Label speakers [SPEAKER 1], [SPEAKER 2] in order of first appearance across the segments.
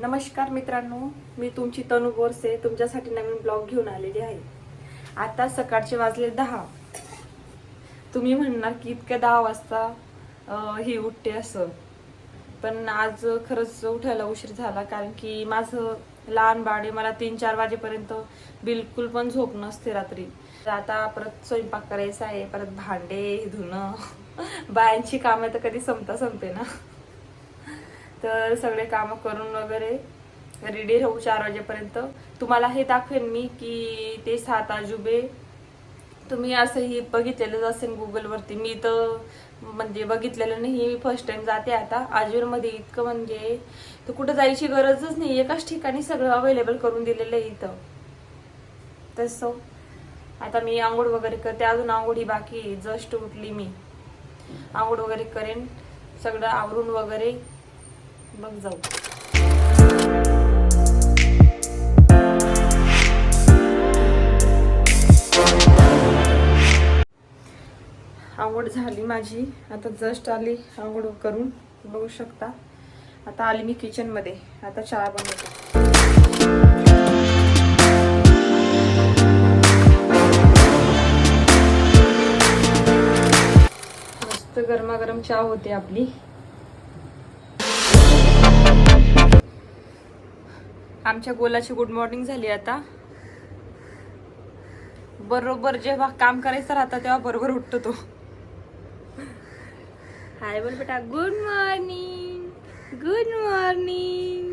[SPEAKER 1] नमस्कार मित्रांनो मी तुमची तनु बोरसे तुमच्यासाठी नवीन ब्लॉग घेऊन आलेली आहे. आता सकाळचे वाजले दहा. तुम्ही म्हणणार की इतक्या दहा वाजता ही उठते असं. पण आज खरंच उठायला उशीर झाला कारण की माझं लहान बाळ आहे मला तीन चार वाजेपर्यंत बिलकुल पण झोप नसते रात्री. तर आता परत स्वयंपाक करायचा आहे परत भांडे धुणं. बायांची कामं तर कधी संपता संपते ना. तर सगळे कामं करून वगैरे रेडी राहू चार वाजेपर्यंत. तुम्हाला हे दाखवेन मी की ते सात आजुबे तुम्ही असंही बघितलेलंच असेल गुगलवरती मी तर म्हणजे बघितलेलं नाही मी फर्स्ट टाइम जाते आता. आजूरमध्ये इतकं म्हणजे तर कुठं जायची गरजच नाही. एकाच ठिकाणी सगळं अवेलेबल करून दिलेलं आहे इथं. तसं. आता मी आंघोळ वगैरे करते. अजून आंघोळ ही बाकी जस्ट उठली मी. आंघोळ वगैरे करेन. सगळं आवरून वगैरे. मग जाऊ. आवड झाली माझी. आता जस्ट आली आंघोळ करून बघू शकता. आता आली मी किचनमध्ये आता चहा बनवते. मस्त गरमागरम चहा होते आपली. आमच्या गोलाची गुड मॉर्निंग झाली आता. बरोबर जेव्हा काम करायचं राहतं तेव्हा बरोबर उठतो तो. हाय बोल बेटा. Good morning good morning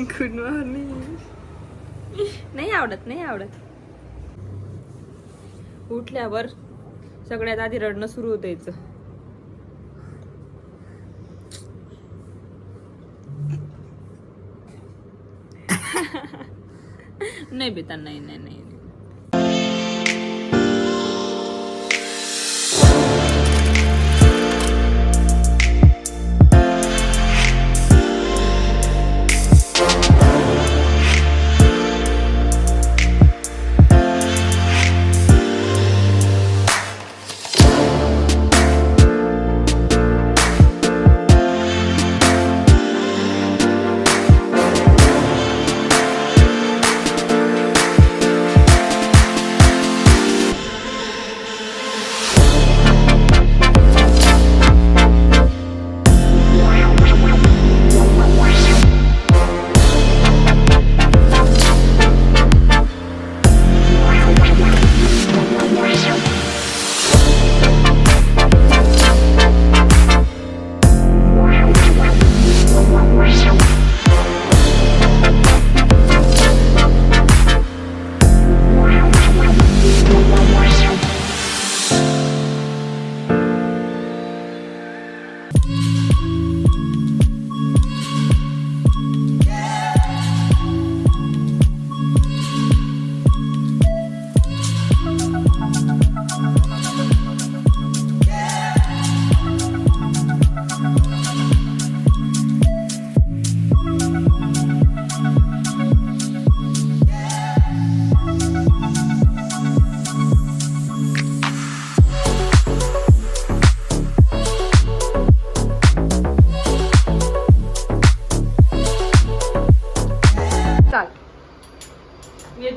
[SPEAKER 1] good morning नाही आवडत नाही आवडत. उठल्यावर सगळ्यात आधी रडणं सुरू होतं याचं. नाही बेटा नाही नाही नाही.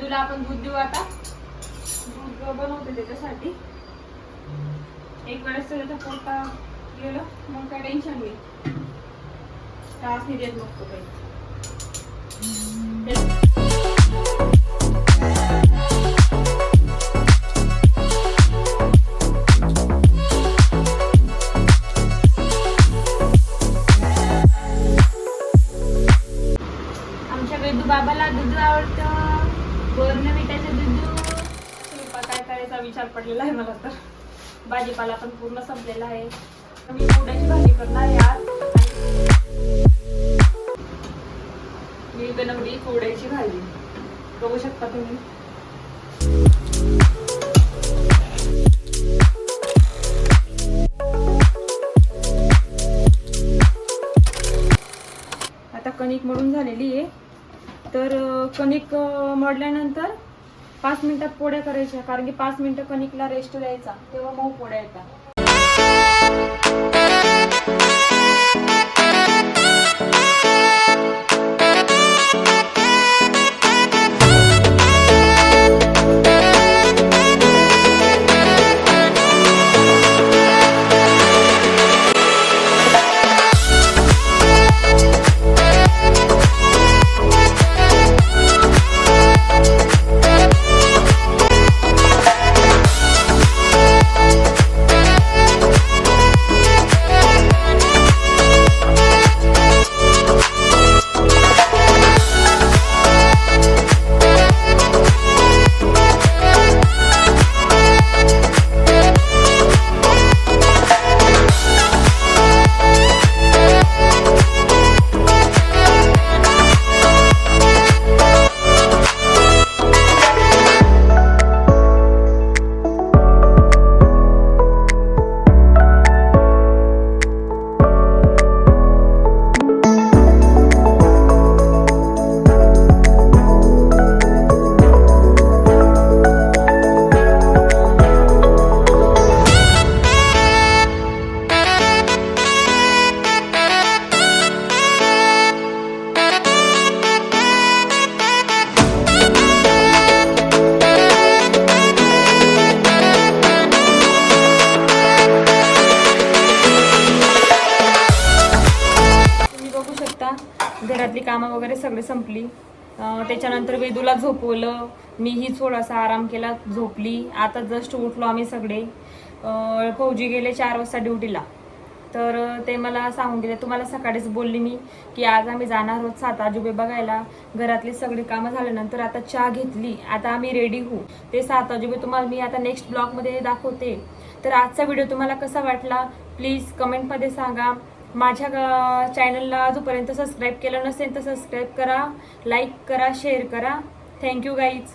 [SPEAKER 1] वेदूला आपण दूध देऊ आता. दूध बनवते त्याच्यासाठी. एक वेळेस तर त्याचा पोटा गेलं मग काय टेन्शन नाही. त्रास नाही देत मग तो काही. काय करायचा विचार पडलेला आहे मला तर. भाजीपाला पण पूर्ण संपलेला आहे. मी उड्याची भाजी करणार आहे आज. मी बनवली कोड्याची भाजी. बघू शकता तुम्ही. आता कणिक मळून झालेली आहे. तर कणिक मळल्यानंतर पाच मिनिटात पोळ्या करायच्या कारण की पाच मिनिटं कणिकला रेस्ट द्यायचा तेव्हा मऊ पोळ्या येतात. घरातली कामं वगैरे सगळे संपली. त्याच्यानंतर वेदूला झोपवलं. मीही थोडासा आराम केला झोपली. आता जस्ट उठलो आम्ही सगळे. फौजी गेले चार वाजता ड्युटीला. तर ते मला सांगून गेले तुम्हाला सकाळीच बोलली मी की आज आम्ही जाणार आहोत सात आजोबे बघायला. घरातली सगळी कामं झाल्यानंतर आता चहा घेतली. आता आम्ही रेडी होऊ. ते सात आजोबे तुम्हाला मी आता नेक्स्ट ब्लॉगमध्ये दाखवते. तर आजचा व्हिडिओ तुम्हाला कसा वाटला? प्लीज कमेंटमध्ये सांगा. माझ्या चॅनलला जोपर्यंत सबस्क्राईब केलं नसेल तर सबस्क्राईब करा लाईक करा शेअर करा. Thank you guys